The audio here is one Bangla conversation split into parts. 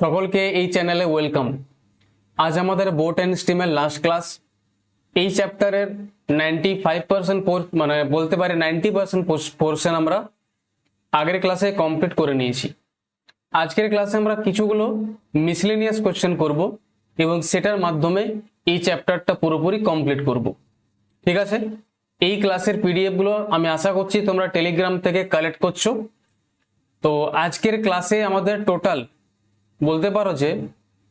সকলকে এই চ্যানেলে ওয়েলকাম আজ আমাদের বোট অ্যান্ড স্টিমের লাস্ট ক্লাস এই চ্যাপ্টারের নাইনটি ফাইভ পার্সেন্ট মানে বলতে পারি নাইনটি পার্সেন্ট পোর্শন আমরা আগের ক্লাসে কমপ্লিট করে নিয়েছি। আজকের ক্লাসে আমরা কিছুগুলো মিসলেনিয়াস কোশ্চেন করব এবং সেটার মাধ্যমে এই চ্যাপ্টারটা পুরোপুরি কমপ্লিট করব। ঠিক আছে? এই ক্লাসের পিডিএফগুলো আমি আশা করছি তোমরা টেলিগ্রাম থেকে কালেক্ট করছ। তো আজকের ক্লাসে আমাদের টোটাল বলতে পারো যে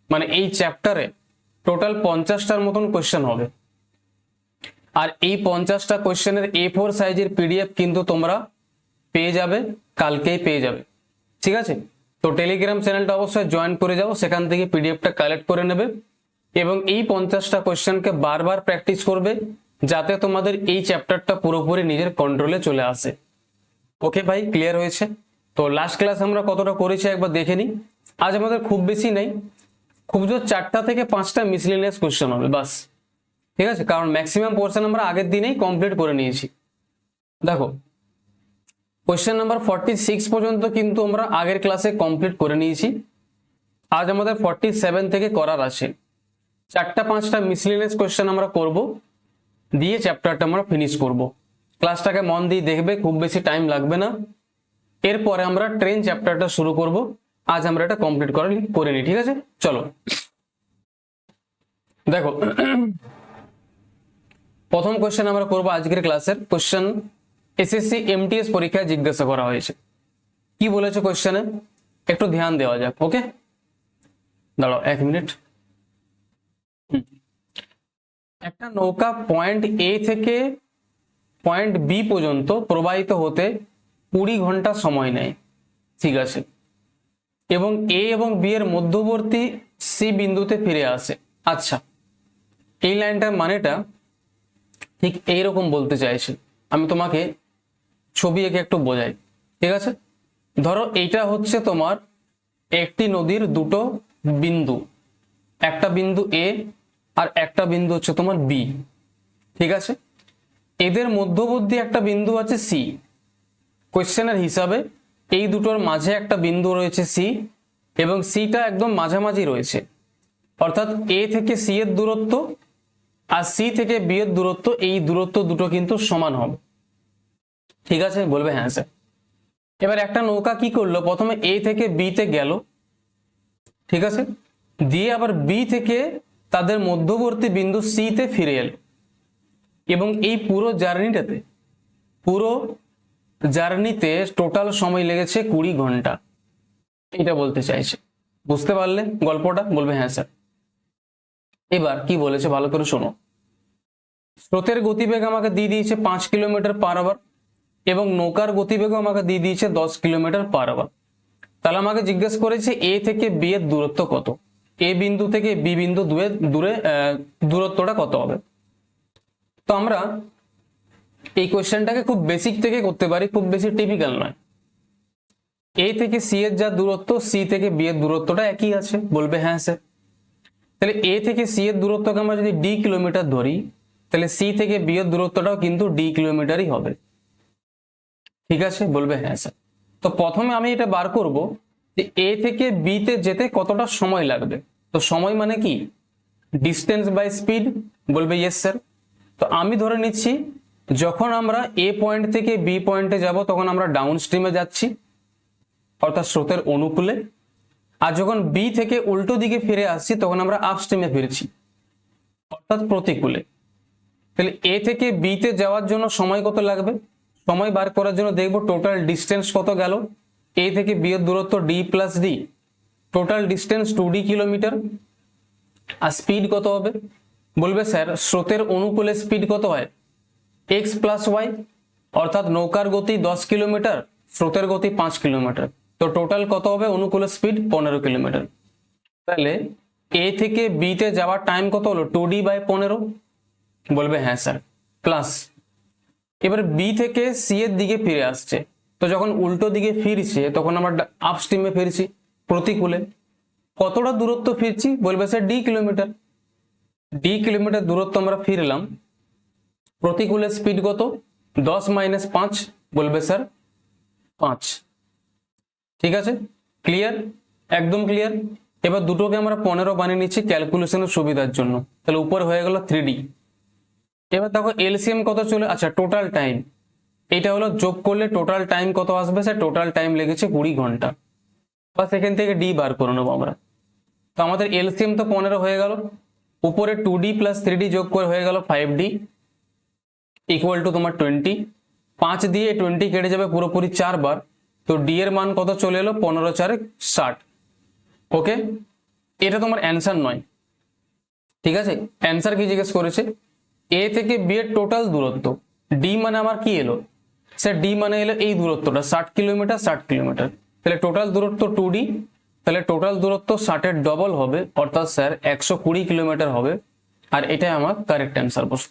মানে এই চ্যাপ্টারে টোটাল পঞ্চাশটার মতন কোয়েশ্চেন হবে। আর এই পঞ্চাশটা কোয়েশ্চেনের এ ফোর সাইজের পিডিএফ কিন্তু তোমরা পেয়ে যাবে, কালকেই পেয়ে যাবে। ঠিক আছে? তো টেলিগ্রাম চ্যানেলটা অবশ্যই জয়েন করে যাও, সেখান থেকে পিডিএফটা কালেক্ট করে নেবে এবং এই পঞ্চাশটা কোয়েশ্চেনকে বারবার প্র্যাকটিস করবে, যাতে তোমাদের এই চ্যাপ্টারটা পুরোপুরি নিজের কন্ট্রোলে চলে আসে। ওকে ভাই ক্লিয়ার হয়েছে? তো লাস্ট ক্লাস আমরা কতটা করেছি একবার দেখে নিই। আজ আমাদের খুব বেশি নেই। খুব জোর চারটা থেকে পাঁচটা মিসলিনিয়াস কোয়েশ্চেন হবে, বাস। ঠিক আছে? কারণ ম্যাক্সিমাম পোর্শন আমরা আগের দিনেই কমপ্লিট করে নিয়েছি। দেখো কোয়েশ্চেন নাম্বার ফর্টি সিক্স পর্যন্ত কিন্তু আমরা আগের ক্লাসে কমপ্লিট করে নিয়েছি। আজ আমাদের ফর্টি সেভেন থেকে করার আছে। চারটা পাঁচটা মিসলিনিয়াস কোয়েশ্চেন আমরা করব, দিয়ে চ্যাপ্টারটা আমরা ফিনিশ করব। ক্লাসটাকে মন দিয়ে দেখবে, খুব বেশি টাইম লাগবে না। এরপরে আমরা ট্রেন চ্যাপ্টারটা শুরু করব। আজ আমরা এটা কমপ্লিট করে করে নিই ঠিক আছে? চলো। দেখো, প্রথম কোশ্চেন আমরা করব আজকের ক্লাসের কোশ্চেন এসএসসি এমটিএস পরীক্ষায় জিজ্ঞাসা করা হয়েছে। কি বলেছে কোশ্চেনে একটু ধ্যান দেওয়া যাক ওকে দাঁড়াও, এক মিনিট। একটা নৌকা পয়েন্ট এ থেকে পয়েন্ট বি পর্যন্ত প্রবাহিত হতে কুড়ি ঘণ্টা সময় নেয়, ঠিক আছে? এবং এ এবং বি এর মধ্যবর্তী সি বিন্দুতে ফিরে আসে। আচ্ছা এই লাইনটার মানেটা ঠিক এইরকম বলতে চাইছে। আমি তোমাকে ছবি এঁকে একটু বোঝাই, ঠিক আছে? ধরো এইটা হচ্ছে তোমার একটি নদীর দুটো বিন্দু, একটা বিন্দু এ আর একটা বিন্দু হচ্ছে তোমার বি ঠিক আছে? এদের মধ্যবর্তী একটা বিন্দু আছে সি কোয়েশ্চেনের হিসাবে এই দুটোর মাঝে একটা বিন্দু রয়েছে সি এবং সিটা একদম মাঝামাঝি রয়েছে। অর্থাৎ এ থেকে সি এর দূরত্ব আর সি থেকে বি এর দূরত্ব, এই দূরত্ব দুটো কিন্তু সমান হবে। ঠিক আছে? বলবে হ্যাঁ স্যার এবার একটা নৌকা কি করল? প্রথমে এ থেকে বি তে গেল। ঠিক আছে? দিয়ে আবার বি থেকে তাদের মধ্যবর্তী বিন্দু সি তে ফিরে এলো। এবং এই পুরো জার্নিটাতে, পুরো জার্নিতে টোটাল সময় লেগেছে কুড়ি ঘণ্টা। এটা বলতে চাইছে। বুঝতে পারলে গল্পটা? বলবে হ্যাঁ স্যার। এবার কি বলেছে ভালো করে শোনো। স্রোতের গতিবেগ আমাকে দিয়ে দিয়েছে পাঁচ কিলোমিটার পার আওয়ার এবং নৌকার গতিবেগও আমাকে দিয়ে দিয়েছে দশ কিলোমিটার পার আওয়ার। তাহলে আমাকে জিজ্ঞেস করেছে এ থেকে বি এর দূরত্ব কত? এ বিন্দু থেকে বি বিন্দু দূরে দূরে দূরত্বটা কত হবে? তো আমরা এই কোয়েশ্চেনটাকে খুব বেসিক থেকে করতে পারি, খুব বেশি টিপিক্যাল নয়। এ থেকে সি এর যা দূরত্ব সি থেকে বি এর দূরত্বটা একই আছে, বলবে হ্যাঁ স্যার তাহলে এ থেকে সি এর দূরত্বকে আমরা যদি ডি কিলোমিটার ধরি, তাহলে সি থেকে বি এর দূরত্বটাও কিন্তু ডি কিলোমিটারই হবে। ঠিক আছে? বলবে হ্যাঁ স্যার তো প্রথমে আমি এটা বার করব যে এ থেকে বি তে যেতে কতটা সময় লাগবে। তো সময় মানে কি? ডিস্টেন্স বাই স্পিড বলবে ইয়েস স্যার তো আমি ধরে নিচ্ছি যখন আমরা এ পয়েন্ট থেকে বি পয়েন্টে যাব, তখন আমরা ডাউন স্ট্রিমে যাচ্ছি, অর্থাৎ স্রোতের অনুকূলে। আর যখন বি থেকে উল্টো দিকে ফিরে আসছি, তখন আমরা আপ স্ট্রিমে ফিরছি, অর্থাৎ প্রতিকূলে। তাহলে এ থেকে বিতে যাওয়ার জন্য সময় কত লাগবে? সময় বার করার জন্য দেখব টোটাল ডিস্টেন্স কত গেল। এ থেকে বি এর দূরত্ব D plus D total distance two D kilometre আর স্পিড কত হবে? বলবে, স্যার, স্রোতের অনুকূলে স্পিড কত হয়? এক্স প্লাস ওয়াই অর্থাৎ নৌকার গতি দশ কিলোমিটার, স্রোতের গতি পাঁচ কিলোমিটার। তো টোটাল কত হবে? অনুকূলে স্পিড পনেরো কিলোমিটার। তাহলে এ থেকে বি তে যাওয়ার টাইম কত হলো? টু ডি বাই পনেরো। বলবে হ্যাঁ স্যার প্লাস এবার বি থেকে সি এর দিকে ফিরে আসছে। তো যখন উল্টো দিকে ফিরছে, তখন আমরা আপ স্ট্রিমে ফিরছি, প্রতিকূলে। কতটা দূরত্ব ফিরছি? বলবে, sir D kilometre. D kilometre দূরত্ব আমরা ফিরলাম। প্রতিকূলের স্পিড কত? দশ মাইনাস পাঁচ বলবে স্যার পাঁচ। ঠিক আছে? ক্লিয়ার একদম ক্লিয়ার এবার দুটোকে আমরা পনেরো বানিয়ে নিচ্ছি ক্যালকুলেশনের সুবিধার জন্য। তাহলে উপরে হয়ে গেল থ্রি এবার দেখো এলসিএম কত চলে আচ্ছা টোটাল টাইম এটা হলো যোগ করলে টোটাল টাইম কত আসবে স্যার টোটাল টাইম লেগেছে কুড়ি ঘণ্টা। বা সেখান থেকে ডি বার করে নেব আমরা। তো আমাদের এলসিএম তো পনেরো হয়ে গেল। উপরে টু ডি প্লাস থ্রি যোগ করে হয়ে গেল ফাইভ ডি ইকুয়াল টু তোমার টোয়েন্টি পাঁচ দিয়ে টোয়েন্টি কেটে যাবে পুরোপুরি চারবার তো ডি এর মান কত চলে এলো? পনেরো চারে ষাট। ওকে এটা তোমার অ্যান্সার নয়। ঠিক আছে? অ্যান্সার কি জিজ্ঞেস করেছে? এ থেকে বি এর টোটাল দূরত্ব। ডি মানে আমার কি এলো? স্যার ডি মানে এলো এই দূরত্বটা, ষাট কিলোমিটার ষাট কিলোমিটার। তাহলে টোটাল দূরত্ব টু ডি তাহলে টোটাল দূরত্ব ষাটের ডবল হবে। অর্থাৎ স্যার একশো কুড়ি কিলোমিটার হবে। আর এটাই আমার কারেক্ট অ্যান্সার বস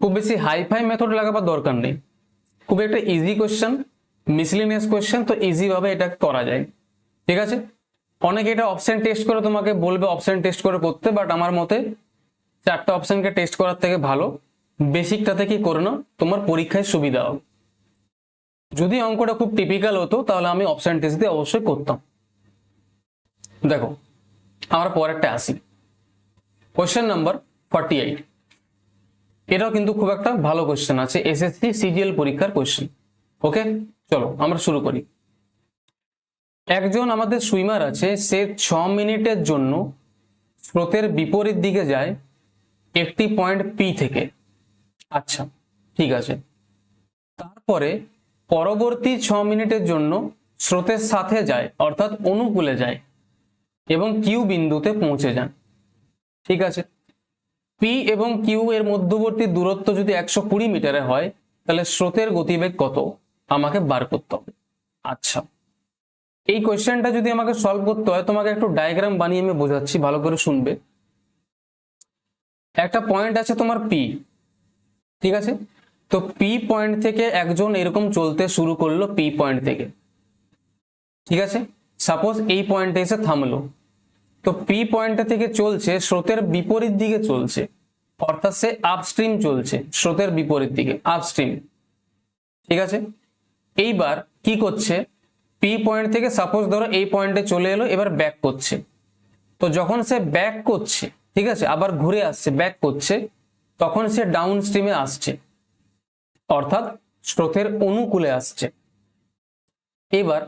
খুব বেশি হাই ফাই মেথড লাগাবার দরকার নেই। খুব একটা ইজি কোয়েশ্চেন মিসলিনিয়াস কোয়েশ্চেন তো ইজি ভাবে এটা করা যায়। ঠিক আছে? অনেকে এটা অপশন টেস্ট করে, তোমাকে বলবে অপশন টেস্ট করে করতে বাট আমার মতে চারটা অপশনকে টেস্ট করার থেকে ভালো। বেসিকটা থেকে করে নাও, তোমার পরীক্ষায় সুবিধা হবে। যদি অঙ্কটা খুব টিপিক্যাল হতো, তাহলে আমি অপশন টেস্ট দিয়ে অবশ্যই করতাম। দেখো, আমরা পরেরটা আসি। কোয়েশ্চেন নাম্বার ফর্টি এইট এটাও কিন্তু খুব একটা ভালো কোয়েশ্চেন আছে এসএসসি সিজিএল পরীক্ষার কোয়েশ্চেন ওকে চলো, আমরা শুরু করি। একজন আমাদের সুইমার আছে, সে ছ মিনিটের জন্য স্রোতের বিপরীত দিকে যায় একটি পয়েন্ট পি থেকে। আচ্ছা ঠিক আছে। তারপরে পরবর্তী ছ মিনিটের জন্য স্রোতের সাথে যায়, অর্থাৎ অনুকূলে যায় এবং কিউ বিন্দুতে পৌঁছে যান। ঠিক আছে? পি এবং কিউ এর মধ্যবর্তী দূরত্ব যদি একশো কুড়ি মিটারে হয়, তাহলে স্রোতের গতিবেগ কত? আমাকে বার করতে হবে। আচ্ছা। এই কোয়েশ্চেনটা যদি আমাকে সলভ করতে হয়, তোমাকে একটু ডায়াগ্রাম বানিয়ে আমি বোঝাচ্ছি, ভালো করে শুনবে। একটা পয়েন্ট আছে তোমার পি ঠিক আছে? তো পি পয়েন্ট থেকে একজন এরকম চলতে শুরু করল পি পয়েন্ট থেকে, ঠিক আছে? সাপোজ এই পয়েন্টে এসে থামলো। তো পি পয়েন্টটা থেকে চলছে, স্রোতের বিপরীত দিকে চলছে। অর্থাৎ সে আপস্ট্রিম চলছে, স্রোতের বিপরীত দিকে আপস্ট্রিম ঠিক আছে? এইবার কি করছে? পি পয়েন্ট থেকে সাপোজ ধরো এই পয়েন্টে চলে এলো, এবার ব্যাক করছে। তো যখন সে ব্যাক করছে, ঠিক আছে? আবার ঘুরে আসছে ব্যাক করছে, তখন সে ডাউন স্ট্রিমে আসছে। অর্থাৎ স্রোতের অনুকূলে আসছে। এবার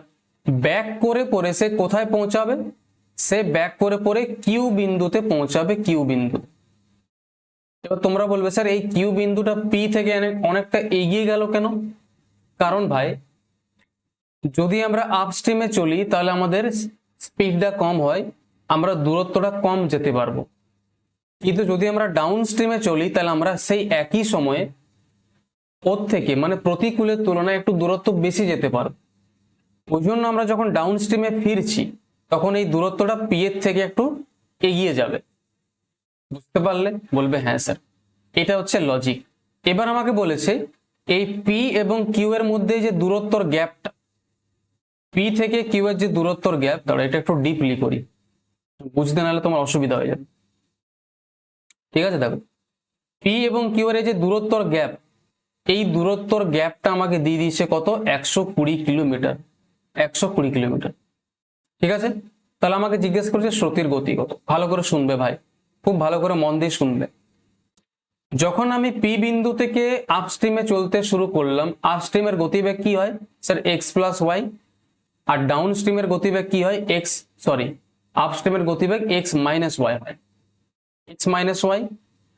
ব্যাক করে পরে সে কোথায় পৌঁছাবে? সে ব্যাক করে পরে কিউ বিন্দুতে পৌঁছাবে কিউ বিন্দু এবার তোমরা বলবে, স্যার, এই কিউ বিন্দুটা পি থেকে অনেক- অনেকটা এগিয়ে গেল কেন? কারণ ভাই, যদি আমরা আপস্ট্রিমে চলি, তাহলে আমাদের স্পিডটা কম হয়, আমরা দূরত্বটা কম যেতে পারব। কিন্তু যদি আমরা ডাউন স্ট্রিমে চলি, তাহলে আমরা সেই একই সময়ে ওর থেকে মানে প্রতিকূলের তুলনায় একটু দূরত্ব বেশি যেতে পারব। ওই জন্য আমরা যখন ডাউন স্ট্রিমে ফিরছি তখন এই দূরত্বটা পি এর থেকে একটু এগিয়ে যাবে। বুঝতে পারলে? বলবে হ্যাঁ স্যার। এটা হচ্ছে লজিক এবার আমাকে বলেছে, এই পি এবং কিউ এর মধ্যে যে দূরত্বর গ্যাপটা পি থেকে কিউ এর যে দূরত্বর গ্যাপ তাহলে এটা একটু ডিপলি করি, বুঝতে নাহলে তোমার অসুবিধা হয়ে যাবে। ঠিক আছে, দেখো। পি এবং কিউ এর যে দূরত্বর গ্যাপ এই দূরত্বর গ্যাপটা আমাকে দিয়ে দিয়েছে কত? একশো কুড়ি কিলোমিটার। একশো কুড়ি কিলোমিটার। ঠিক আছে? তাহলে আমাকে জিজ্ঞেস করছে স্রোতের গতি কত। ভালো করে শুনবে ভাই। খুব ভালো করে মন দিয়ে শুনবে। যখন আমি পি বিন্দু থেকে আপস্ট্রিমে চলতে শুরু করলাম আপস্ট্রিমের গতিবেগ কি হয়? স্যার এক্স প্লাস ওয়াই আর ডাউন স্ট্রিমের গতিবেগ কি হয়? এক্স সরি আপস্ট্রিমের গতিবেগ এক্স মাইনাস ওয়াই হয়। এক্স মাইনাস ওয়াই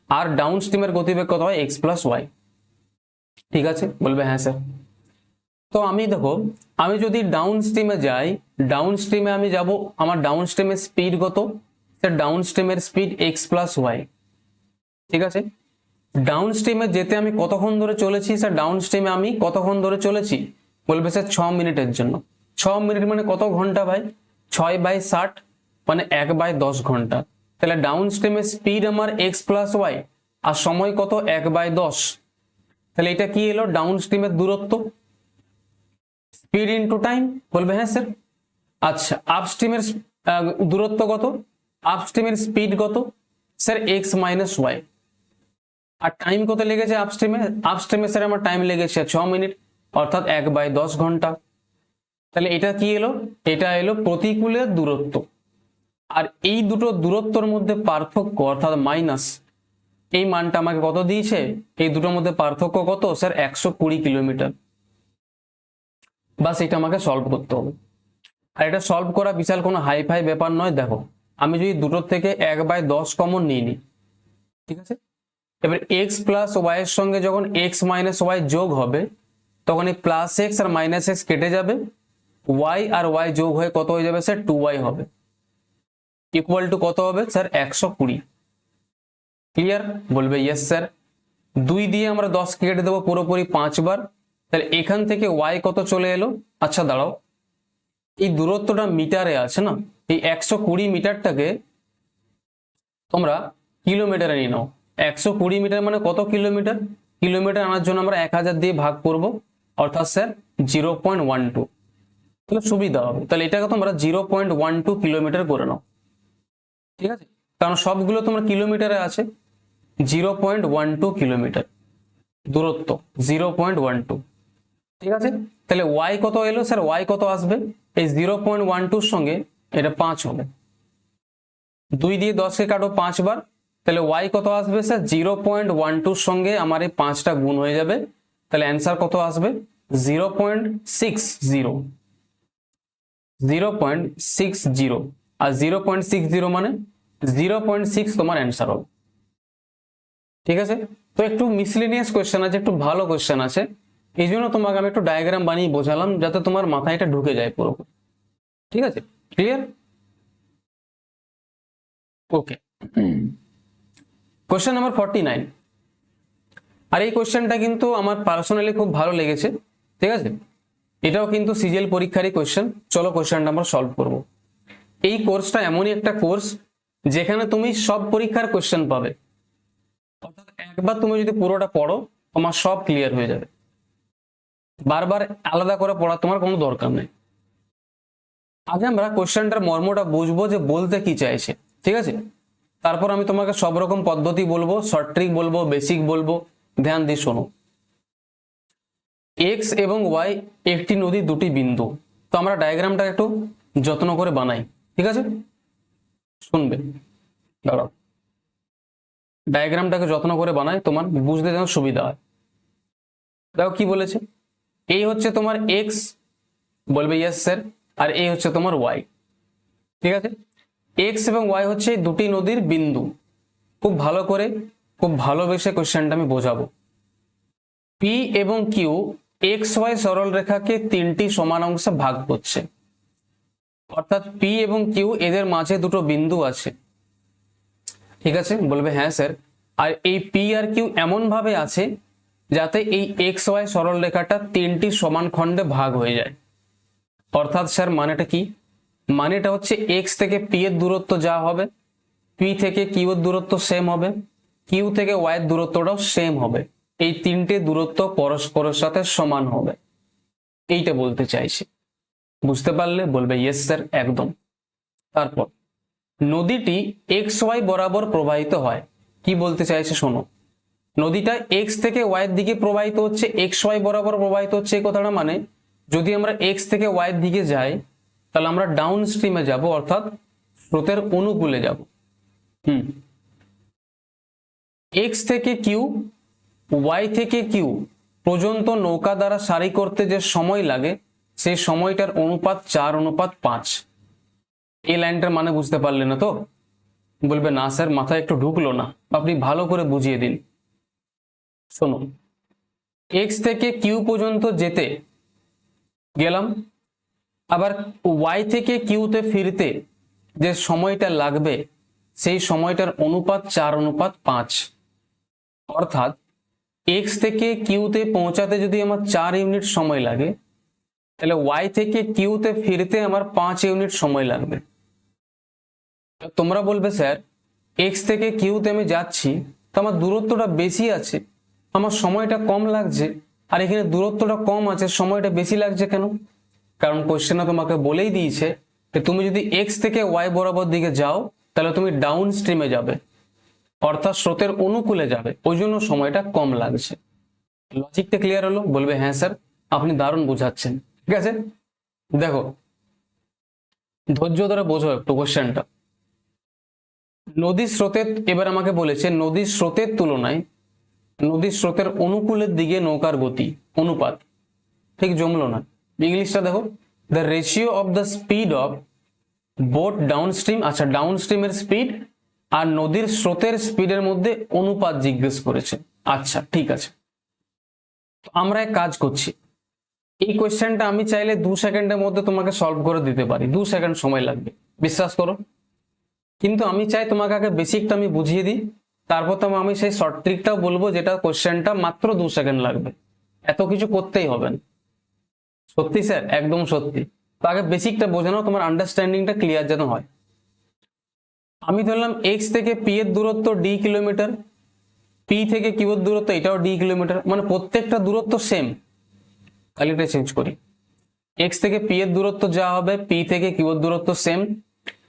আর ডাউন স্ট্রিমের গতিবেগ কত হয়? এক্স প্লাস ওয়াই ঠিক আছে? বলবে হ্যাঁ স্যার। তো আমি দেখো, আমি যদি ডাউন স্ট্রিমে যাই ডাউন স্ট্রিমে আমি যাব, আমার ডাউন স্ট্রিমের স্পিড কত? ডাউন স্ট্রিমের স্পিড এক্স প্লাস ওয়াই ঠিক আছে? ডাউন স্ট্রিমে যেতে আমি কতক্ষণ ধরে চলেছি? স্যার ডাউন স্ট্রিমে আমি কতক্ষণ ধরে চলেছি? বলবে, স্যার, ছ মিনিটের জন্য। ছ মিনিট মানে কত ঘণ্টা ভাই? ছয় বাই ষাট মানে এক বাই দশ ঘণ্টা। তাহলে ডাউন স্ট্রিমের স্পিড আমার এক্স প্লাস ওয়াই আর সময় কত? এক বাই দশ। তাহলে এটা কি এলো? ডাউন স্ট্রিমের দূরত্ব। স্পিড ইনটু টাইম বলবে হ্যাঁ স্যার আচ্ছা আপস্ট্রিমের দূরত্ব কত? আপস্ট্রিমের স্পিড কত? স্যার এক্স মাইনাস ওয়াই আর টাইম কত লেগেছে আপস্ট্রিমে আপস্ট্রিমে স্যার আমার টাইম লেগেছে ছ মিনিট অর্থাৎ এক বাই দশ ঘণ্টা। তাহলে এটা কি এলো? এটা এলো প্রতিকূলের দূরত্ব। আর এই দুটো দূরত্বর মধ্যে পার্থক্য, অর্থাৎ মাইনাস এই মানটা আমাকে কত দিয়েছে? এই দুটোর মধ্যে পার্থক্য কত? স্যার একশো কুড়ি কিলোমিটার বাস এটা আমাকে সলভ করতে হবে। আর এটা সলভ করা বিশাল কোনো হাই ফাই ব্যাপার নয়, দেখো। আমি যদি দুটোর থেকে এক বাই দশ কমন নিয়ে নিই, ঠিক আছে? এবার এক্স প্লাস ওয়াই এর সঙ্গে যখন এক্স মাইনাস ওয়াই যোগ হবে, তখন এই প্লাস এক্স আর মাইনাস এক্স কেটে যাবে। ওয়াই আর ওয়াই যোগ হয়ে কত হয়ে যাবে স্যার টু ওয়াই হবে। ইকুয়াল টু কত হবে স্যার একশো কুড়ি। ক্লিয়ার বলবে ইয়েস স্যার দুই দিয়ে আমরা দশ কেটে দেবো পুরোপুরি পাঁচবার। তাহলে এখান থেকে ওয়াই কত চলে এলো? আচ্ছা দাঁড়াও। এই দূরত্বটা মিটারে আছে না? এই একশো কুড়ি মিটারটাকে তোমরা কিলোমিটারে নিয়ে নাও। একশো কুড়ি মিটার মানে কত কিলোমিটার? কিলোমিটার আনার জন্য আমরা এক হাজার দিয়ে ভাগ করব, অর্থাৎ sir zero point one two. তাহলে সুবিধা হবে। তাহলে এটাকে তোমরা zero point one two kilometre করে নাও। ঠিক আছে? কারণ সবগুলো তোমার কিলোমিটারে আছে। Zero point one two kilometre দূরত্ব, জিরো পয়েন্ট ওয়ান টু। ঠিক আছে? তাহলে ওয়াই কত এলো? স্যার ওয়াই কত আসবে? এই জিরো পয়েন্ট ওয়ান টুর সঙ্গে এটা পাঁচ হবে। দুই দিয়ে দশকে কাটো পাঁচবার তাহলে ওয়াই কত আসবে, স্যার? জিরো পয়েন্ট ওয়ান টুর সঙ্গে আমার এই পাঁচটা গুণ হয়ে যাবে। তাহলে অ্যান্সার কত আসবে? Zero point six zero zero point six zero আর জিরো পয়েন্ট সিক্স জিরো মানে জিরো পয়েন্ট সিক্স তোমার অ্যান্সার হবে। ঠিক আছে? তো একটু মিসলিনিয়াস কোয়েশ্চেন আছে, একটু ভালো কোয়েশ্চেন আছে। এই জন্য তোমাকে আমি একটু ডায়াগ্রাম বানিয়ে বোঝালাম যাতে তোমার মাথায় এটা ঢুকে যায় পুরোপুরি ঠিক আছে? Clear okay question number forty nine আর এই কোয়েশ্চেনটা কিন্তু আমার পার্সোনালি খুব ভালো লেগেছে। ঠিক আছে? এটাও কিন্তু সিজিএল পরীক্ষারই কোয়েশ্চেন চলো কোয়েশ্চেনটা আমরা সলভ করব। এই কোর্সটা এমনই একটা কোর্স যেখানে তুমি সব পরীক্ষার কোয়েশ্চেন পাবে। অর্থাৎ একবার তুমি যদি পুরোটা পড়ো, তোমার সব ক্লিয়ার হয়ে যাবে। বারবার আলাদা করে পড়া তোমার কোনো দরকার নেই। আগে আমরা কোয়েশ্চেনটার মর্মটা বুঝব যে বলতে কি চাইছে, ঠিক আছে? তারপর আমি তোমাকে সব রকম পদ্ধতি বলব শর্ট ট্রিক বলব বেসিক বলব। ধ্যান দিয়ে শোনো। এক্স এবং ওয়াই একটি নদী, দুটি বিন্দু। তো আমরা ডায়াগ্রামটা একটু যত্ন করে বানাই, ঠিক আছে? শুনবে? দাঁড়াও। ডায়াগ্রামটাকে যত্ন করে বানাই, তোমার বুঝতে যেন সুবিধা হয়। দেখো কি বলেছে? এই হচ্ছে তোমার এক্স বলবে ইয়েস স্যার আর এই হচ্ছে তোমার ওয়াই ঠিক আছে? এক্স এবং ওয়াই হচ্ছে দুটি নদীর বিন্দু। খুব ভালো করে, খুব ভালোবেসে কোয়েশ্চেনটা আমি বোঝাবো। পি এবং কিউ এক্স ওয়াই সরল রেখাকে তিনটি সমান অংশে ভাগ করছে। অর্থাৎ পি এবং কিউ এদের মাঝে দুটো বিন্দু আছে। ঠিক আছে? বলবে হ্যাঁ স্যার আর এই পি আর কিউ এমন ভাবে আছে যাতে এই এক্স ওয়াই সরল রেখাটা তিনটি সমান খণ্ডে ভাগ হয়ে যায়। অর্থাৎ স্যার, মানেটা কি? মানেটা হচ্ছে এক্স থেকে পি এর দূরত্ব যা হবে পি থেকে কিউ এর দূরত্ব সেম হবে কিউ থেকে ওয়াই এর দূরত্বটাও সেম হবে। এই তিনটে দূরত্ব পরস্পরের সাথে সমান হবে। এইটা বলতে চাইছি। বুঝতে পারলে বলবে ইয়েস স্যার একদম। তারপর, নদীটি এক্স ওয়াই বরাবর প্রবাহিত হয়। কি বলতে চাইছে, শোনো। নদীটা এক্স থেকে ওয়াই এর দিকে প্রবাহিত হচ্ছে এক্স ওয়াই বরাবর প্রবাহিত হচ্ছে এই কথাটা মানে যদি আমরা এক্স থেকে ওয়াই এর দিকে যাই, তাহলে আমরা ডাউন স্ট্রিমে যাব, অর্থাৎ স্রোতের অনুকূলে যাব। হুম। এক্স থেকে কিউ ওয়াই থেকে কিউ পর্যন্ত নৌকা দ্বারা সারি করতে যে সময় লাগে, সেই সময়টার অনুপাত চার, অনুপাত পাঁচ। এই লাইনটার মানে বুঝতে পারলে না তো? বলবে, না স্যার, মাথায় একটু ঢুকলো না। আপনি ভালো করে বুঝিয়ে দিন। শোনো এক্স থেকে কিউ পর্যন্ত যেতে গেলাম, আবার ওয়াই থেকে কিউতে ফিরতে যে সময়টা লাগবে, সেই সময়টার অনুপাত চার, অনুপাত পাঁচ। অর্থাৎ এক্স থেকে কিউতে পৌঁছাতে যদি আমার চার ইউনিট সময় লাগে, তাহলে ওয়াই থেকে কিউতে ফিরতে আমার পাঁচ ইউনিট সময় লাগবে। তোমরা বলবে, স্যার এক্স থেকে কিউতে আমি যাচ্ছি, তো আমার দূরত্বটা বেশি আছে। আমার সময়টা কম লাগছে। আর এখানে দূরত্বটা কম আছে, সময়টা বেশি লাগছে কেন? কারণ কোশ্চেনে তোমাকে বলেই দিয়েছে যে তুমি যদি এক্স থেকে ওয়াই বরাবর দিকে যাও, তাহলে তুমি ডাউন স্ট্রিমে যাবে। অর্থাৎ স্রোতের অনুকূলে যাবে। ওই জন্য সময়টা কম লাগছে। লজিকটা ক্লিয়ার হলো? বলবে হ্যাঁ স্যার আপনি দারুণ বোঝাচ্ছেন। ঠিক আছে? দেখো, ধৈর্য ধরে বোঝো একটু কোশ্চেনটা নদীর স্রোতের, এবার আমাকে বলেছে, নদীর স্রোতের তুলনায় নদীর স্রোতের অনুকূলের দিকে নৌকার গতি, অনুপাত। ঠিক জমলো না। ইংলিশটা দেখো। The ratio of the speed of boat down stream আচ্ছা ডাউন স্ট্রিমের স্পিড আর নদীর স্রোতের স্পিডের মধ্যে অনুপাত জিজ্ঞেস করেছে। আচ্ছা ঠিক আছে। তো আমরা এক কাজ করছি। এই কোয়েশ্চেনটা আমি চাইলে দু সেকেন্ডের মধ্যে তোমাকে সলভ করে দিতে পারি। দু সেকেন্ড সময় লাগবে। বিশ্বাস করো। কিন্তু আমি চাই তোমাকে আগে বেসিকটা আমি বুঝিয়ে দিই। তারপর তো আমি সেই শর্ট ট্রিকটাও বলব, যেটা কোয়েশ্চেনটা মাত্র দু সেকেন্ড লাগবে। এত কিছু করতেই হবে সত্যি স্যার একদম সত্যি। তো আগে বেসিকটা বোঝে নাও, তোমার আন্ডারস্ট্যান্ডিংটা ক্লিয়ার যেন হয়। আমি ধরলাম এক্স থেকে পি এর দূরত্ব ডি কিলোমিটার পি থেকে কিউ এর দূরত্ব এটাও ডি কিলোমিটার মানে প্রত্যেকটা দূরত্ব সেম কালিটা চেঞ্জ করি। এক্স থেকে পি এর দূরত্ব যা হবে পি থেকে কিউ এর দূরত্ব সেম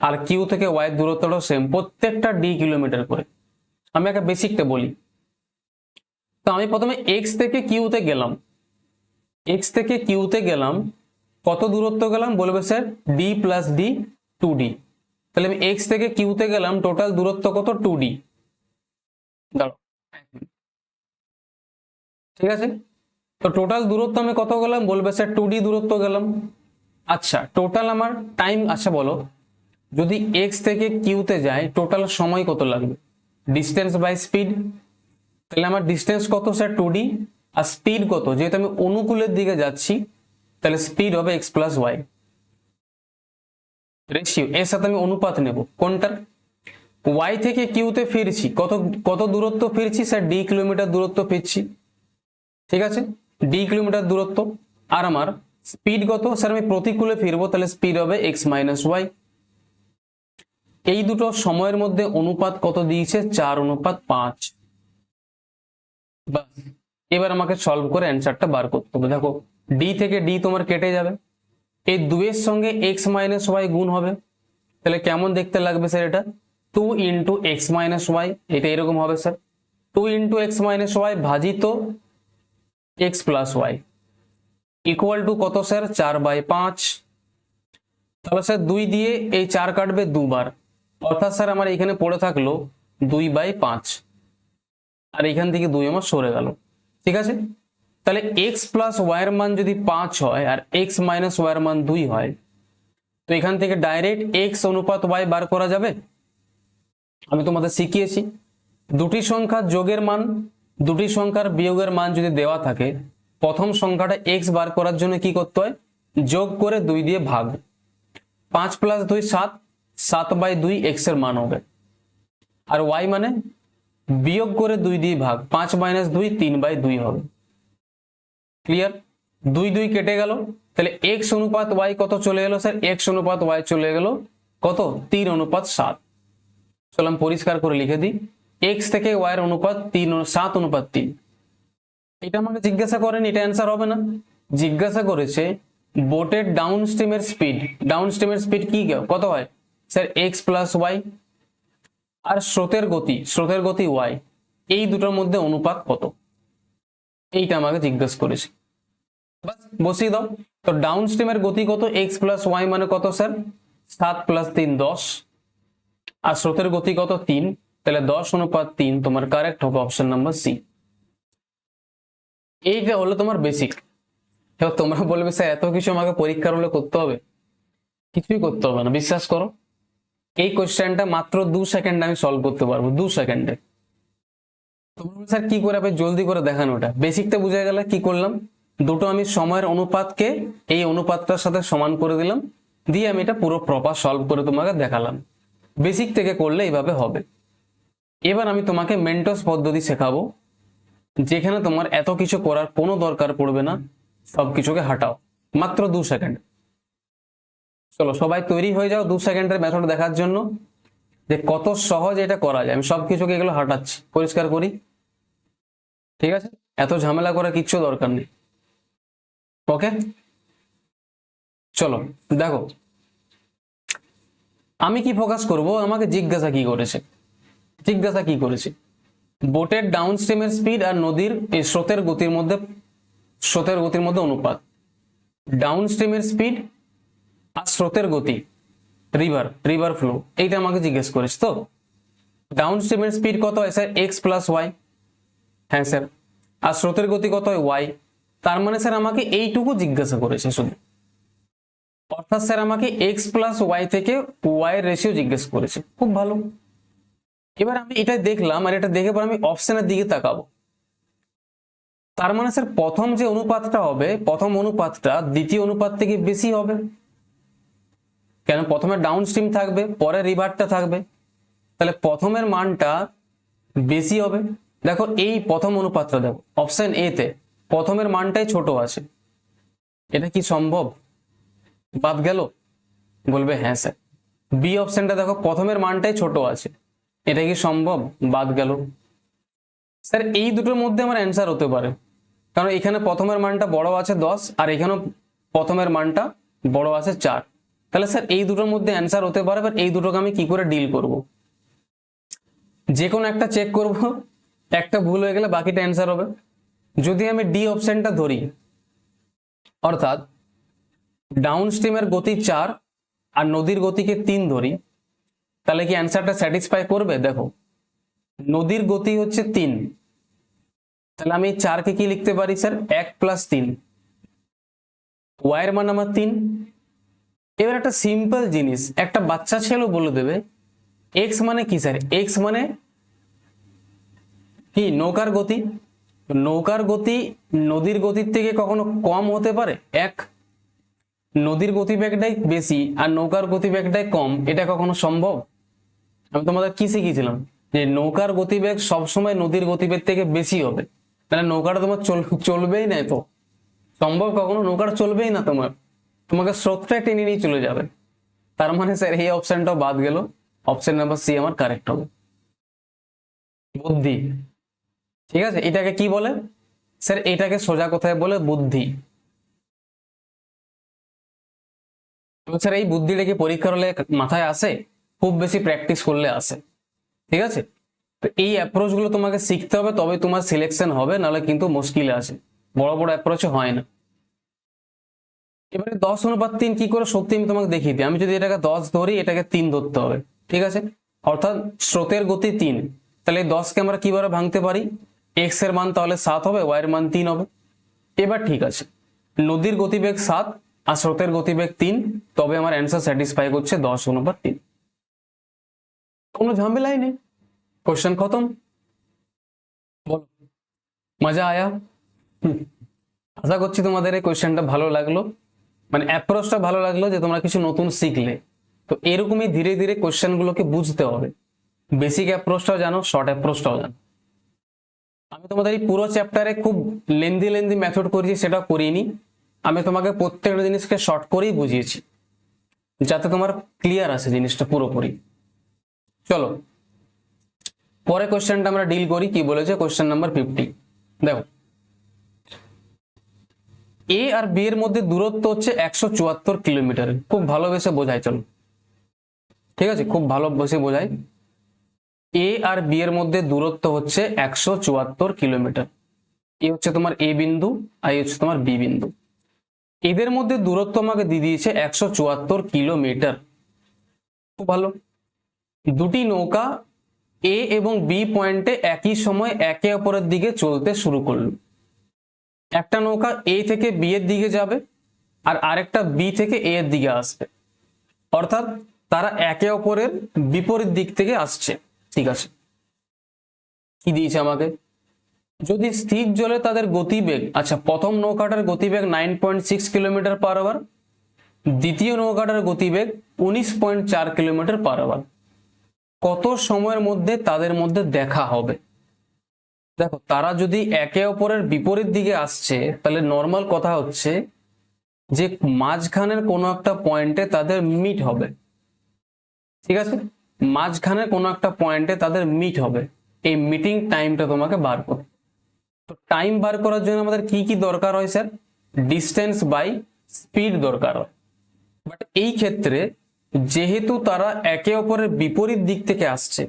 আর কিউ থেকে ওয়াই এর দূরত্বটাও সেম প্রত্যেকটা ডি কিলোমিটার করে। আমি একটা বেসিকটা বলি। তো আমি প্রথমে এক্স থেকে কিউতে গেলাম। এক্স থেকে কিউতে গেলাম, কত দূরত্ব গেলাম? বলবে sir D plus D two D তাহলে আমি এক্স থেকে কিউতে গেলাম টোটাল দূরত্ব কত? টু ডি ঠিক আছে? তো টোটাল দূরত্ব আমি কত গেলাম? বলবে স্যার টু ডি দূরত্ব গেলাম। আচ্ছা টোটাল আমার টাইম আচ্ছা বলো। যদি এক্স থেকে কিউতে যায় টোটাল সময় কত লাগবে? ডিস্টেন্স বাই স্পিড তাহলে আমার ডিস্টেন্স কত স্যার টু ডি আর স্পিড কত? যেহেতু আমি অনুকূলের দিকে যাচ্ছি, তাহলে স্পিড হবে এক্স প্লাস ওয়াই রেশিও এর সাথে আমি অনুপাত নেব। কোনটার ওয়াই থেকে কিউতে ফিরছি। কত কত দূরত্ব ফিরছি স্যার ডি কিলোমিটার দূরত্ব ফিরছি। ঠিক আছে? ডি কিলোমিটার দূরত্ব। আর আমার স্পিড কত? স্যার আমি প্রতিকূলে ফিরবো, তাহলে স্পিড হবে এক্স মাইনাস ওয়াই এই দুটো সময়ের মধ্যে অনুপাত কত দিয়েছে? চার অনুপাত পাঁচ। এবার আমাকে সলভ করে অ্যান্সারটা বার করতে হবে। দেখো ডি থেকে ডি তোমার কেটে যাবে। এই দুয়ের সঙ্গে এক্স মাইনাস ওয়াই গুণ হবে। তাহলে কেমন দেখতে লাগবে স্যার এটা? Two into X minus Y এটা এরকম হবে sir two into X minus Y ভাজিত X plus Y equal to কত স্যার চার বাই পাঁচ। তাহলে স্যার দুই দিয়ে এই চার কাটবে দুবার। অর্থাৎ স্যার আমার এখানে পড়ে থাকল দুই বাই পাঁচ। আর এখান থেকে দুই আমার সরে গেল। ঠিক আছে? তাহলে এক্স প্লাস ওয়াইয়ের মান যদি পাঁচ হয় আর এক্স মাইনাস ওয়াইয়ের মান দুই হয়, তো এখান থেকে ডাইরেক্ট এক্স অনুপাত ওয়াই বার করা যাবে? আমি তোমাদের শিখিয়েছি। দুটি সংখ্যার যোগের মান, দুটি সংখ্যার বিয়োগের মান যদি দেওয়া থাকে, প্রথম সংখ্যাটা এক্স বার করার জন্য কি করতে হয়? যোগ করে দুই দিয়ে ভাগ। পাঁচ প্লাস দুই, সাত। সাত বাই দুই এক্সের মান হবে। আর ওয়াই মানে বিয়োগ করে দুই দিয়ে ভাগ, পাঁচ মাইনাস দুই, তিন বাই দুই হবে। ক্লিয়ার দুই দুই কেটে গেল, তাহলে এক্স অনুপাত ওয়াই কত চলে গেল স্যার এক্স অনুপাত ওয়াই চলে গেল কত? তিন অনুপাত সাত। চলো আমি পরিষ্কার করে লিখে দিই। এক্স থেকে ওয়াই এর অনুপাত তিন, সাত অনুপাত তিন। এটা আমাকে জিজ্ঞাসা করেন, এটা অ্যান্সার হবে না। জিজ্ঞাসা করেছে বোটের ডাউন স্ট্রিমের স্পিড ডাউন স্ট্রিমের স্পিড কি, কত হয়? স্যার এক্স প্লাস ওয়াই আর স্রোতের গতি স্রোতের গতি ওয়াই এই দুটোর মধ্যে অনুপাত কত? এইটা আমাকে জিজ্ঞেস করেছে। বাস, বসিয়ে দাও। তো ডাউন স্ট্রিমের গতি কত? এক্স প্লাস ওয়াই মানে কত, স্যার? সাত প্লাস তিন, দশ। আর স্রোতের গতি কত? তিন। তাহলে দশ অনুপাত তিন তোমার কারেক্ট হবে অপশন নাম্বার সি এইটা হলো তোমার বেসিক এবার তোমরা বলবে, স্যার, এত কিছু আমাকে পরীক্ষার হলে করতে হবে? কিছুই করতে হবে না, বিশ্বাস করো। এই কোশ্চেনটা মাত্র দু সেকেন্ডে আমি সলভ করতে পারব, দু সেকেন্ডে। তোমরা স্যার কি করে হবে জলদি করে দেখানো ওটা? বেসিকটা বুঝে গেলে কি করলাম? দুটো আমি সময়ের অনুপাতকে এই অনুপাতটার সাথে সমান করে দিলাম, দিয়ে আমি এটা পুরো প্রপার সলভ করে তোমাকে দেখালাম। বেসিক থেকে করলে এইভাবে হবে। এবার আমি তোমাকে মেন্টস পদ্ধতি শেখাবো, যেখানে তোমার এত কিছু করার কোনো দরকার পড়বে না সব কিছুকে হাঁটাও। মাত্র দু সেকেন্ড। চলো, সবাই তৈরি হয়ে যাও দু সেকেন্ডের মেথড দেখার জন্য যে কত সহজ এটা করা যায়। আমি সবকিছুকে এগুলো হাঁটাচ্ছি। পরিষ্কার করি। ঠিক আছে? এত ঝামেলা করার কিচ্ছু দরকার নেই। ওকে চলো, দেখো। আমি কি ফোকাস করব? আমাকে জিজ্ঞাসা কি করেছে? জিজ্ঞাসা কি করেছে? বোটের ডাউন স্ট্রিমের স্পিড আর নদীর এই স্রোতের গতির মধ্যে, স্রোতের গতির মধ্যে অনুপাত। ডাউন স্ট্রিমের স্পিড আর স্রোতের গতি রিভার রিভার ফ্লো এইটা আমাকে জিজ্ঞেস করেছে তো? ডাউন স্ট্রিমের স্পিড কত হয় স্যার এক্স প্লাস ওয়াই হ্যাঁ স্যার আর স্রোতের গতি কত হয়? ওয়াই তার মানে স্যার আমাকে এইটুকু জিজ্ঞাসা করেছে শুধু। অর্থাৎ স্যার আমাকে এক্স প্লাস ওয়াই থেকে ওয়াই এর রেশিও জিজ্ঞেস করেছে। খুব ভালো। এবার আমি এটা দেখলাম আর এটা দেখে পর আমি অপশনের দিকে তাকাবো। তার মানে স্যার প্রথম যে অনুপাতটা হবে, প্রথম অনুপাতটা দ্বিতীয় অনুপাত থেকে বেশি হবে। কেন? প্রথমে ডাউন স্ট্রিম থাকবে, পরে রিভারটা থাকবে। তাহলে প্রথমের মানটা বেশি হবে। দেখো, এই প্রথম অনুপাতটা দেখো অপশন এ তে প্রথমের মানটাই ছোট আছে। এটা কি সম্ভব? বাদ গেল? বলবে হ্যাঁ স্যার বি অপশনটা দেখো, প্রথমের মানটাই ছোট আছে। এটা কি সম্ভব? বাদ গেল। স্যার এই দুটোর মধ্যে আমার অ্যান্সার হতে পারে। কারণ এখানে প্রথমের মানটা বড় আছে দশ, আর এখানেও প্রথমের মানটা বড় আছে চার। তাহলে স্যার, এই দুটোর মধ্যে অ্যান্সার হতে পারে বাট এই দুটোকে আমি কি করে ডিল করব? যে কোনো একটা চেক করব, একটা ভুল হয়ে গেলে বাকিটা অ্যান্সার হবে। যদি আমি ডি অপশনটা ধরি, অর্থাৎ ডাউন স্ট্রিমের গতি চার আর নদীর গতিকে তিন ধরি, তাহলে কি অ্যান্সারটা স্যাটিসফাই করবে? দেখো, নদীর গতি হচ্ছে তিন। তাহলে আমি চারকে কি লিখতে পারি, স্যার? এক প্লাস তিন। ওয়াইয়ের মান আমার তিন। এবার একটা সিম্পল জিনিস, একটা বাচ্চা ছেলেও বলে দেবে এক্স মানে কি স্যার এক্স মানে কি? নৌকার গতি। নৌকার গতি নদীর গতির থেকে কখনো কম হতে পারে? এক, নদীর গতিবেগটাই বেশি আর নৌকার গতিবেগটাই কম, এটা কখনো সম্ভব? আমি তোমাদের কি শিখিয়েছিলাম? যে নৌকার গতিবেগ সবসময় নদীর গতিবেগ থেকে বেশি হবে। তাহলে নৌকাটা তোমার চল, চলবেই না তো সম্ভব কখনো? নৌকাটা চলবেই না তোমার। তোমাকে স্রোতটা টেনে নিয়ে চলে যাবে। তার মানে স্যার এই অপশনটাও বাদ গেল। অপশন নাম্বার সি আমার কারেক্ট হবে। বুদ্ধি। ঠিক আছে? এটাকে কি বলে? স্যার এটাকে সোজা কথায় বলে বুদ্ধি। স্যার এই বুদ্ধিটা কি পরীক্ষার হলে মাথায় আসে? খুব বেশি প্র্যাকটিস করলে আসে। ঠিক আছে? তো এই অ্যাপ্রোচগুলো তোমাকে শিখতে হবে তবে তোমার সিলেকশন হবে, নাহলে কিন্তু মুশকিল আছে বড় বড় অ্যাপ্রোচে হয় না। এবারে দশ অনুপাত তিন কি করে? সত্যি আমি তোমাকে দেখিয়ে দিই। আমি যদি এটাকে দশ ধরি, এটাকে তিন ধরতে হবে। ঠিক আছে? অর্থাৎ স্রোতের গতি তিন। তাহলে দশকে আমরা কীভাবে ভাঙতে পারি? এক্সের মান তাহলে সাত হবে ওয়াই এর মান তিন হবে। এবার ঠিক আছে। নদীর গতিবেগ সাত আর স্রোতের গতিবেগ তিন। তবে আমার অ্যান্সার স্যাটিসফাই করছে দশ অনুপাত তিন। কোনো ঝামেলাই নেই। কোশ্চেন খতম। বলো। মজা আয়া। আশা করছি তোমাদের এই কোয়েশ্চেনটা ভালো লাগল। মানে অ্যাপ্রোচটা ভালো লাগল যে তোমরা কিছু নতুন শিখলে। তো এরকমই ধীরে ধীরে কোয়েশ্চেন গুলোকে বুঝতে হবে। বেসিক অ্যাপ্রোচটাও জানো শর্ট অ্যাপ্রোচটাও জানো। আমি তোমাদের এই পুরো চ্যাপ্টারে খুব লেন্দি লেন্দি মেথড করেছি সেটা করিনি। আমি তোমাকে প্রত্যেকটা জিনিসকে শর্ট করেই বুঝিয়েছি, যাতে তোমার ক্লিয়ার আসে জিনিসটা পুরোপুরি। চলো, পরে কোশ্চেনটা আমরা ডিল করি, কি বলেছে? কোশ্চেন নাম্বার ফিফটি দেখো এ আর বি এর মধ্যে দূরত্ব হচ্ছে একশো চুয়াত্তর কিলোমিটার। খুব ভালোবেসে বোঝায়, চলো। ঠিক আছে? খুব ভালোবেসে বোঝায়। এ আর বি এর মধ্যে দূরত্ব হচ্ছে একশো চুয়াত্তর কিলোমিটার। এ হচ্ছে তোমার এ বিন্দু আর এ হচ্ছে তোমার বি বিন্দু। এদের মধ্যে দূরত্ব আমাকে দিয়ে দিয়েছে একশো চুয়াত্তর কিলোমিটার। খুব ভালো। দুটি নৌকা এ এবং বি পয়েন্টে একই সময় একে অপরের দিকে চলতে শুরু করল। একটা নৌকা এ থেকে বি এর দিকে যাবে আর আরেকটা বি থেকে এ এর দিকে আসবে। অর্থাৎ তারা একে অপরের বিপরীত দিক থেকে আসছে। ঠিক আছে? কি দিয়েছে আমাকে? যদি স্থির জলে তাদের গতিবেগ আচ্ছা প্রথম নৌকাটার গতিবেগ nine point six kilometre per hour দ্বিতীয় নৌকাটার গতিবেগ উনিশ পয়েন্ট চার কিলোমিটার পার আওয়ার কত সময়ের মধ্যে তাদের মধ্যে দেখা হবে? দেখো, তারা যদি একে অপরের বিপরীত দিকে আসছে, তাহলে নর্মাল কথা হচ্ছে যে মাঝখানের কোনো একটা পয়েন্টে তাদের মিট হবে। ঠিক আছে? মাঝখানের কোনো একটা পয়েন্টে তাদের মিট হবে। এই মিটিং টাইমটা তোমাকে বার করতে তো টাইম বার করার জন্য আমাদের কি কি দরকার হয় স্যার ডিস্টেন্স বাই স্পিড দরকার হয়। বাট এই ক্ষেত্রে যেহেতু তারা একে অপরের বিপরীত দিক থেকে আসছে,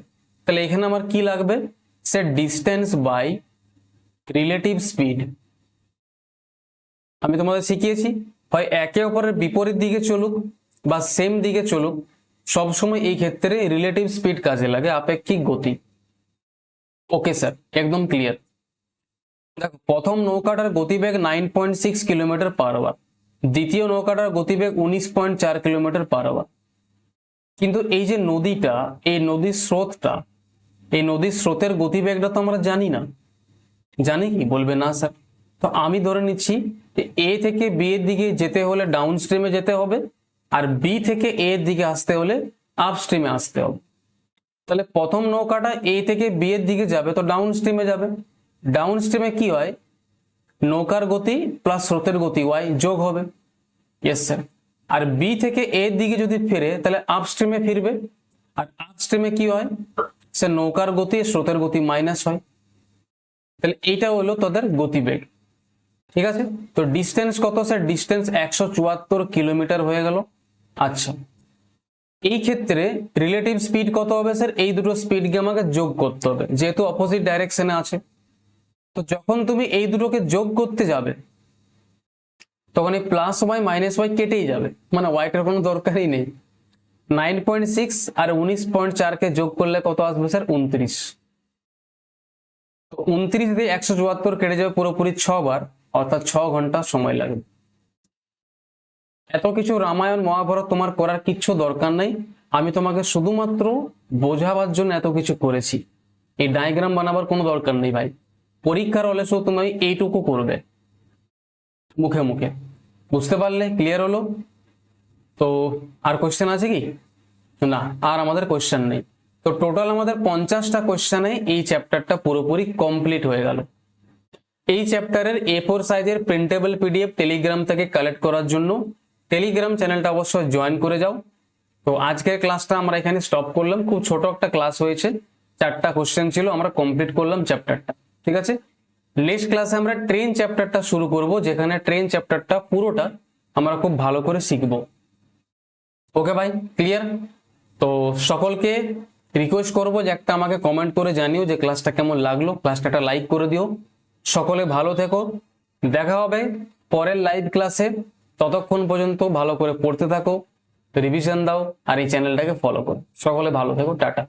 তাহলে এখানে আমার কি লাগবে? Sir distance by relative speed আমি তোমাদের শিখিয়েছি, হয় একে অপরের বিপরীত দিকে চলুক বা সেম দিকে চলুক, সবসময় এই ক্ষেত্রে রিলেটিভ স্পিড কাজে লাগে, আপেক্ষিক গতি। ওকে স্যার একদম ক্লিয়ার দেখো, প্রথম নৌকাটার গতিবেগ nine point six kilometre per hour দ্বিতীয় নৌকাটার গতিবেগ উনিশ পয়েন্ট চার কিলোমিটার পার আওয়ার কিন্তু এই যে নদীটা, এই নদীর স্রোতটা এই নদীর স্রোতের গতিবেগটা তো আমরা জানি না। জানি কি? বলবে না, স্যার। তো আমি ধরে নিচ্ছি যে এ থেকে বি এর দিকে যেতে হলে ডাউন স্ট্রিমে যেতে হবে আর বি থেকে এ এর দিকে আসতে হলে আপ স্ট্রিমে আসতে হবে। তাহলে প্রথম নৌকাটা এ থেকে বি এর দিকে যাবে তো ডাউন স্ট্রিমে যাবে। ডাউন স্ট্রিমে কি হয়? নৌকার গতি প্লাস স্রোতের গতি ওয়াই যোগ হবে। ইয়েস স্যার আর বি থেকে এর দিকে যদি ফিরে, তাহলে আপ স্ট্রিমে ফিরবে। আর আপ স্ট্রিমে কি হয়? সে নৌকার গতি, স্রোতের গতি মাইনাস হয়। তাহলে এইটা হলো তাদের গতিবেগ। ঠিক আছে? তো ডিস্টেন্স কত? স্যার ডিস্টেন্স একশো চুয়াত্তর কিলোমিটার হয়ে গেল। আচ্ছা। এই ক্ষেত্রে রিলেটিভ স্পিড কত হবে স্যার এই দুটো স্পিডকে আমাকে যোগ করতে হবে। যেহেতু অপোজিট ডাইরেকশনে আছে। তো যখন তুমি এই দুটোকে যোগ করতে যাবে, তখন এই প্লাস ওয়াই মাইনাস ওয়াই কেটেই যাবে। মানে ওয়াইটার কোনো দরকারই নেই। নাইন পয়েন্ট সিক্স আর উনিশ পয়েন্ট চারকে যোগ করলে কত আসবে স্যার? উনত্রিশ। তো উনত্রিশ দিয়ে একশো চুয়াত্তর কেটে যাবে পুরোপুরি ছ বার অর্থাৎ ছ ঘণ্টা সময় লাগবে। এত কিছু রামায়ণ, মহাভারত তোমার করার কিচ্ছু দরকার নেই। আমি তোমাকে শুধুমাত্র বোঝাবার জন্য এত কিছু করেছি। এই ডায়াগ্রাম বানাবার কোনো দরকার নেই ভাই। পরীক্ষার হলে তুমি এইটুকু করবে। মুখে মুখে। বুঝতে পারলে? ক্লিয়ার হলো? তো আর কোশ্চেন আছে কি? না, আর আমাদের কোশ্চেন নেই। তো টোটাল আমাদের পঞ্চাশটা কোশ্চেনে এই চ্যাপ্টারটা পুরোপুরি কমপ্লিট হয়ে গেল। এই চ্যাপ্টারের এ ফোর সাইজের প্রিন্টেবল পিডিএফ টেলিগ্রাম থেকে কালেক্ট করার জন্য টেলিগ্রাম চ্যানেলটা অবশ্যই জয়েন করে যাও। তো আজকের ক্লাসটা আমরা এখানে স্টপ করলাম। খুব ছোট একটা ক্লাস হয়েছে। চারটা কোশ্চেন ছিল, আমরা কমপ্লিট করলাম চ্যাপ্টারটা ঠিক আছে? নেক্সট ক্লাসে আমরা ট্রেন চ্যাপ্টারটা শুরু করব, যেখানে ট্রেন চ্যাপ্টারটা পুরোটা আমরা খুব ভালো করে শিখব। ওকে ভাই ক্লিয়ার তো সকলকে রিকোয়েস্ট করব যে একটা আমাকে কমেন্ট করে জানিও যে ক্লাসটা কেমন লাগল। ক্লাসটা একটা লাইক করে দিও। সকলে ভালো থেকো। দেখা হবে পরের লাইভ ক্লাসে ততক্ষণ পর্যন্ত ভালো করে পড়তে থাকো। রিভিশন দাও আর এই চ্যানেলটাকে ফলো করো। সকলে ভালো থেকো। টাটা।